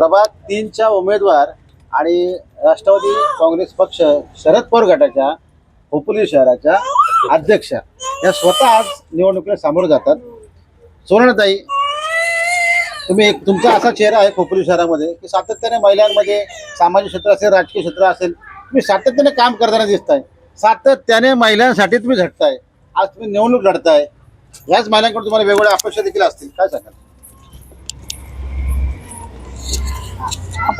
प्रभाग तीनच्या उमेदवार आणि राष्ट्रवादी काँग्रेस पक्ष शरद पवार गटाच्या खोपोली शहराच्या अध्यक्षा या स्वतः आज निवडणुकीला सामोरं जातात. सुवर्णताई तुम्ही एक तुमचा असा चेहरा आहे खोपोली शहरामध्ये की सातत्याने महिलांमध्ये सामाजिक क्षेत्र असेल राजकीय क्षेत्र असेल तुम्ही सातत्याने काम करताना दिसताय. सातत्याने महिलांसाठी तुम्ही झटताय. आज तुम्ही निवडणूक लढताय. याच महिलांकडून तुम्हाला वेगवेगळ्या अपेक्षा देखील असतील. काय सांगाल?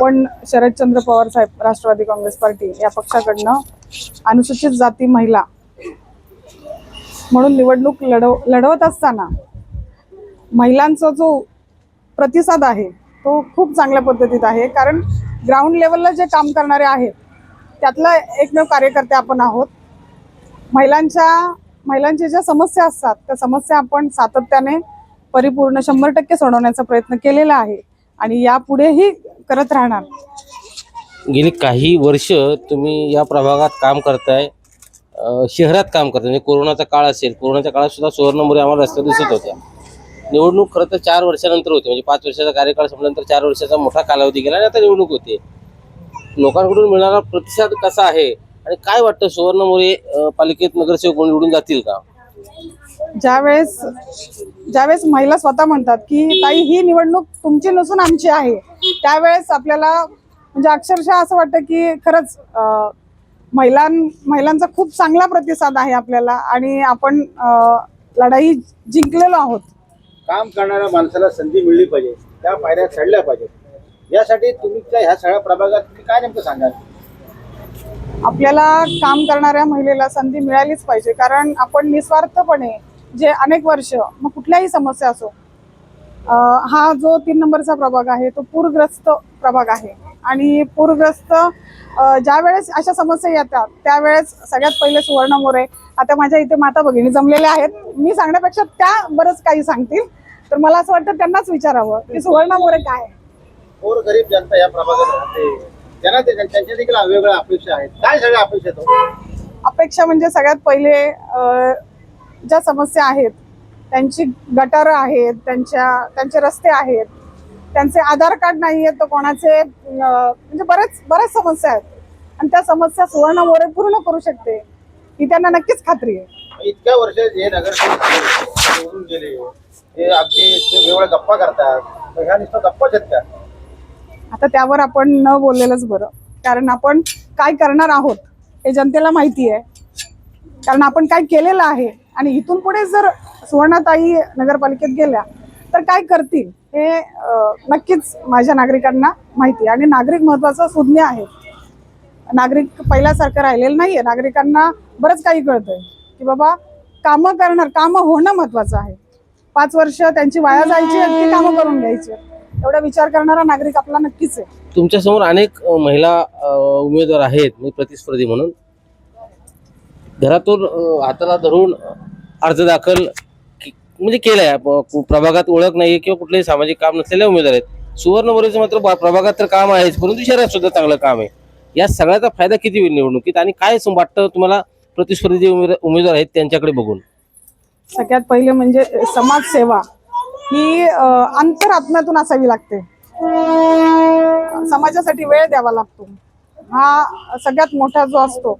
आपण शरदचंद्र पवार साहेब राष्ट्रवादी काँग्रेस पार्टी या पक्षाकडनं अनुसूचित जाती महिला म्हणून निवडणूक लढव लढवत असताना महिलांचा जो प्रतिसाद आहे तो खूप चांगल्या पद्धतीत आहे. कारण ग्राउंड लेवलला जे काम करणारे आहेत त्यातला एकमेव कार्यकर्ते आपण आहोत. महिलांच्या महिलांच्या ज्या समस्या असतात त्या समस्या आपण सातत्याने परिपूर्ण शंभर टक्के सोडवण्याचा प्रयत्न केलेला आहे. आणि यापुढेही करत राहणार. गेली काही वर्ष तुम्ही या प्रभागात काम करताय अ, शहरात काम करताय म्हणजे कोरोनाचा काळ असेल कोरोनाच्या काळात सुद्धा सुवर्णमुरे आम्हाला रस्त्यावर दिसत होत्या. निवडणूक खरं तर चार वर्षानंतर होती म्हणजे पाच वर्षाचा कार्यकाळ संपल्यानंतर चार वर्षाचा मोठा कालावधी गेला आणि आता निवडणूक होते. लोकांकडून मिळणारा प्रतिसाद कसा आहे आणि काय वाटतं सुवर्णमुरे अ, पालिकेत नगरसेवक म्हणून निवडून जातील का? ज्यावेळेस ज्यावेळेस महिला स्वतः म्हणतात की ताई ही निवडणूक तुमची नसून आमची आहे. त्यावेळेस आपल्याला म्हणजे अक्षरशः असं वाटतं की खरंच महिलां महिलांचा खूप चांगला प्रतिसाद आहे आपल्याला आणि आपण लढाई जिंकलेलो आहोत. काम करणाऱ्या माणसाला संधी मिळली पाहिजे त्या पायऱ्या चढल्या पाहिजेत. यासाठी तुम्ही ह्या सगळ्या प्रभागात तुम्ही काय नेमकं सांगाल? आपल्याला काम करणाऱ्या महिलेला संधी मिळालीच पाहिजे कारण आपण निस्वार्थपणे जे अनेक वर्ष मग कुठल्याही समस्या असो हा जो तीन नंबरचा प्रभाग आहे तो पूरग्रस्त प्रभाग आहे. आणि पूरग्रस्त ज्या वेळेस अशा समस्या येतात त्यावेळेस सगळ्यात पहिले सुवर्ण मोरे आता माझ्या इथे माता भगिनी जमलेल्या आहेत. मी सांगण्यापेक्षा त्या बरंच काही सांगतील. तर मला असं वाटतं त्यांनाच विचारावं की सुवर्ण मोरे काय? गरीब जनता या प्रभागात राहते. त्यांना ते त्यांच्या देखील अपेक्षा आहेत. काय सगळ्या अपेक्षा? अपेक्षा म्हणजे सगळ्यात पहिले ज्या समस्या आहेत त्यांची गटारं आहेत त्यांच्या त्यांचे रस्ते आहेत त्यांचे आधार कार्ड नाही आहेत तर कोणाचे म्हणजे बरेच बऱ्याच समस्या आहेत. आणि त्या समस्या सुवर्ण मोरे पूर्ण करू शकते ही त्यांना नक्कीच खात्री आहे. इतक्या वर्ष जे झाले, निवडून गेले ते अगदी गप्पा करतात ह्या नुसतं गप्पाच आहेत त्या आता त्यावर आपण न बोललेलंच बरं कारण आपण काय करणार आहोत हे जनतेला माहिती आहे. कारण आपण काय केलेलं आहे आणि इथून पुढे जर सुवर्णाताई नगरपालिकेत गेल्या तर काय करतील हे नक्कीच माझ्या नागरिकांना माहिती आहे. आणि नागरिक महत्त्वाचा सुज्ञ आहे. नागरिक पहिल्यासारखं राहिलेलं नाहीये. नागरिकांना बरंच काही कळतंय की बाबा कामं करणार कामं होणं महत्वाचं आहे. पाच वर्ष त्यांची वाया जायची आणि ती कामं करून घ्यायची. एवढा विचार करणारा नागरिक आपला नक्कीच आहे. तुमच्यासमोर अनेक महिला उमेदवार आहेत मी प्रतिस्पर्धी म्हणून. घरातून हाताला धरून अर्ज दाखल म्हणजे केलाय. प- प्रभागात ओळख नाही किंवा कुठलेही सामाजिक काम नसलेले उमेदवार आहेत. सुवर्ण मोरेचं मात्र प्रभागात तर काम आहेच परंतु शहरात सुद्धा चांगलं काम आहे. या सगळ्याचा फायदा किती होईल निवडणुकीत? आणि काय वाटतं तुम्हाला प्रतिस्पर्धी जे उमेदवार आहेत त्यांच्याकडे बघून? सगळ्यात पहिले म्हणजे समाजसेवा ही अंतरात्म्यातून असावी लागते. समाजासाठी वेळ द्यावा लागतो. हा सगळ्यात मोठा जो असतो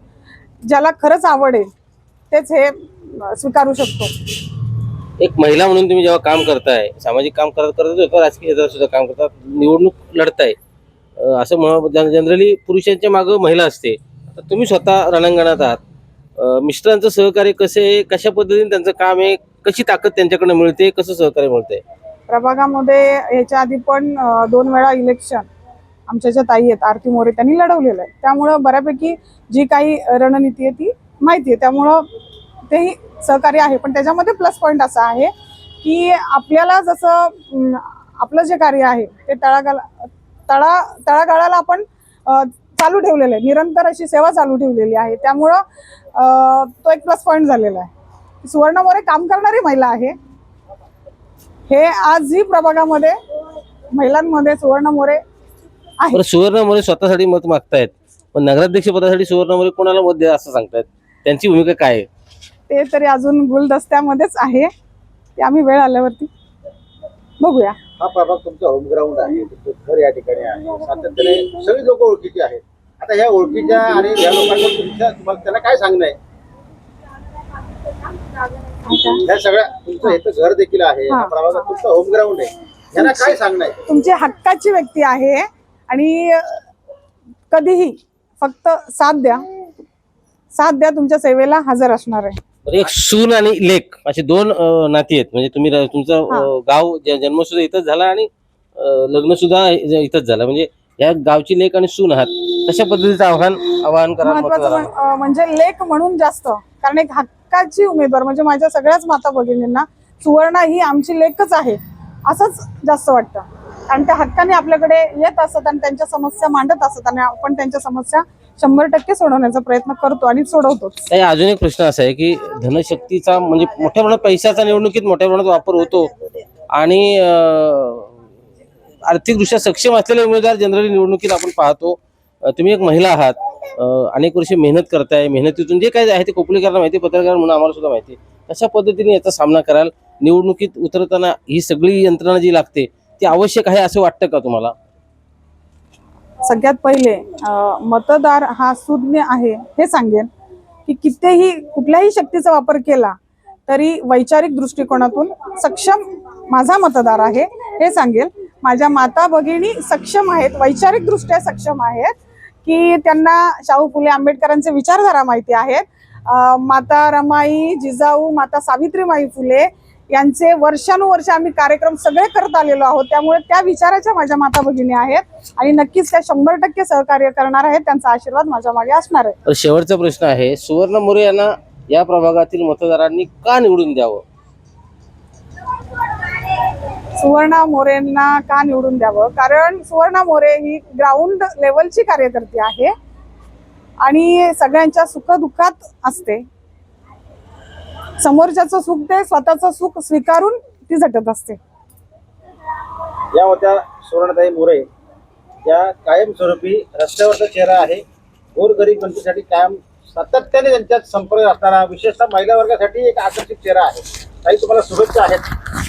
ज्याला खरंच आवड आहे तेच हे स्वीकारू शकतो. एक महिला म्हणून तुम्ही जेव्हा काम करताय सामाजिक काम करत करत होता राजकीय क्षेत्रात सुद्धा काम करतात निवडणूक लढताय. अं, असं जनरली पुरुषांच्या मागं महिला असते. आता तुम्ही स्वतः रणांगणात आहात. अं, मिस्टरांचं सहकार्य कसे आहे कशा पद्धतीने त्यांचं काम आहे कशी ताकद त्यांच्याकडनं मिळते कसं सहकार्य मिळतंय? प्रभागामध्ये याच्या आधी पण अं, दोन वेळा इलेक्शन आमच्या ज्या ताई आहेत आरती मोरे त्यांनी लढवलेलं आहे. त्यामुळं बऱ्यापैकी जी काही रणनीती आहे ती माहिती आहे. त्यामुळं तेही सहकार्य आहे पण त्याच्यामध्ये प्लस पॉईंट असा आहे की आपल्याला जसं आपलं जे कार्य आहे ते तळागाला तळा तळागाळाला आपण चालू ठेवलेलं आहे निरंतर अशी सेवा चालू ठेवलेली आहे. त्यामुळं तो एक प्लस पॉईंट झालेला आहे. सुवर्ण मोरे काम करणारी महिला आहे. हे आजही प्रभागामध्ये महिलांमध्ये सुवर्ण मोरे आहे बरं सुवर्ण मोरे स्वतःसाठी मत मागतायत पण नगराध्यक्ष पदासाठी सुवर्ण मोरे कोणाला मत द्या असं सांगतायत? त्यांची भूमिका काय आहे? ते तरी अजून गुलदस्त्यामध्येच आहे. ते आम्ही वेळ आल्यावरती बघूया. हा प्रभाग तुमचा होम ग्राउंड आहे तुमचं घर या ठिकाणी आहे. सातत्याने सगळी लोक ओळखीची आहेत. आता ह्या ओळखीच्या आणि लोकांना तुमच्या तुम्हाला त्यांना काय सांगणं आहे? ह्या सगळ्या तुमचं इथं घर देखील आहे. हा. या प्रभागात तुमचं होम ग्राउंड आहे. काय सांगणं आहे? तुमची हक्काची व्यक्ती आहे आणि कधीही फक्त साथ द्या. साथ द्या तुमच्या सेवेला हजर असणार आहे. एक सून आणि लेख असे दोन अं, नाती आहेत म्हणजे तुम्ही र- तुमचं. अं, गाव ज- जन्म सुद्धा इथंच झाला आणि लग्न सुद्धा इथंच झालं म्हणजे या गावची लेख आणि सून आहात कशा पद्धतीचं आव्हान आवाहन करा महत्वाचं मतदारांना? म्हण- अं, म्हणजे लेख म्हणून जास्त कारण एक हक्काची उमेदवार म्हणजे माझ्या सगळ्याच माता भगिनींना सुवर्णा ही आमची लेखच आहे असंच जास्त वाटतं कारण त्या हक्काने आपल्याकडे येत असत आणि त्यांच्या समस्या मांडत असत आणि आपण त्यांच्या समस्या शंभर टक्के सोडवण्याचा प्रयत्न करतो आणि सोडवतोच. ताई, अजून एक प्रश्न असा आहे की धनशक्तीचा म्हणजे मोठ्या प्रमाणात पैशाचा निवडणुकीत मोठ्या प्रमाणात वापर होतो आणि आर्थिकदृष्ट्या सक्षम असलेले उमेदवार जनरली निवडणुकीत आपण पाहतो. तुम्ही एक महिला आहात अनेक वर्षे मेहनत करताय मेहनतीतून जे काय आहे ते कोपलीकरांना माहिती पत्रकार म्हणून आम्हाला सुद्धा माहिती आहे. कशा पद्धतीने याचा सामना कराल? निवडणुकीत उतरताना ही सगळी यंत्रणा जी लागते ती आवश्यक आहे असं वाटतं का तुम्हाला? सगळ्यात पहिले मतदार हा सुज्ञ आहे हे सांगेन की कितीही कुठल्याही शक्तीचा वापर केला तरी वैचारिक दृष्टिकोनातून सक्षम माझा मतदार आहे हे सांगेल. माझ्या माता भगिनी सक्षम आहेत वैचारिक दृष्ट्या सक्षम आहेत की त्यांना शाहू फुले आंबेडकरांचे विचारधारा माहिती आहेत. माता रमाई जिजाऊ माता सावित्रीमाई फुले यांचे वर्षानुवर्ष आम्ही कार्यक्रम सगळे करत आलेलो आहोत. त्यामुळे त्या विचाराच्या माझ्या माता भगिनी आहेत आणि नक्कीच त्या शंभर टक्के सहकार्य करणार आहेत त्यांचा आशीर्वाद माझ्या मागे असणार आहे. तर शेवटचा प्रश्न आहे सुवर्ण मोरे यांना या प्रभागातील मतदारांनी का निवडून द्यावं? सुवर्णा मोरेंना का निवडून द्यावं? कारण सुवर्णा मोरे ही ग्राउंड लेवलची कार्यकर्ती आहे आणि सगळ्यांच्या सुखदुःखात असते. समोरच्याचं सुख ते स्वतःचं सुख स्वीकारून ती झटत असते. या होत्या सुवर्णताई मोरे. या कायमस्वरूपी रस्त्यावरचा चेहरा आहे. गोरगरीब जनतेसाठी कायम सातत्याने त्यांच्यात संपर्क असणारा विशेषतः महिला वर्गासाठी एक आकर्षित चेहरा आहे. काही तुम्हाला शुभेच्छा आहेत.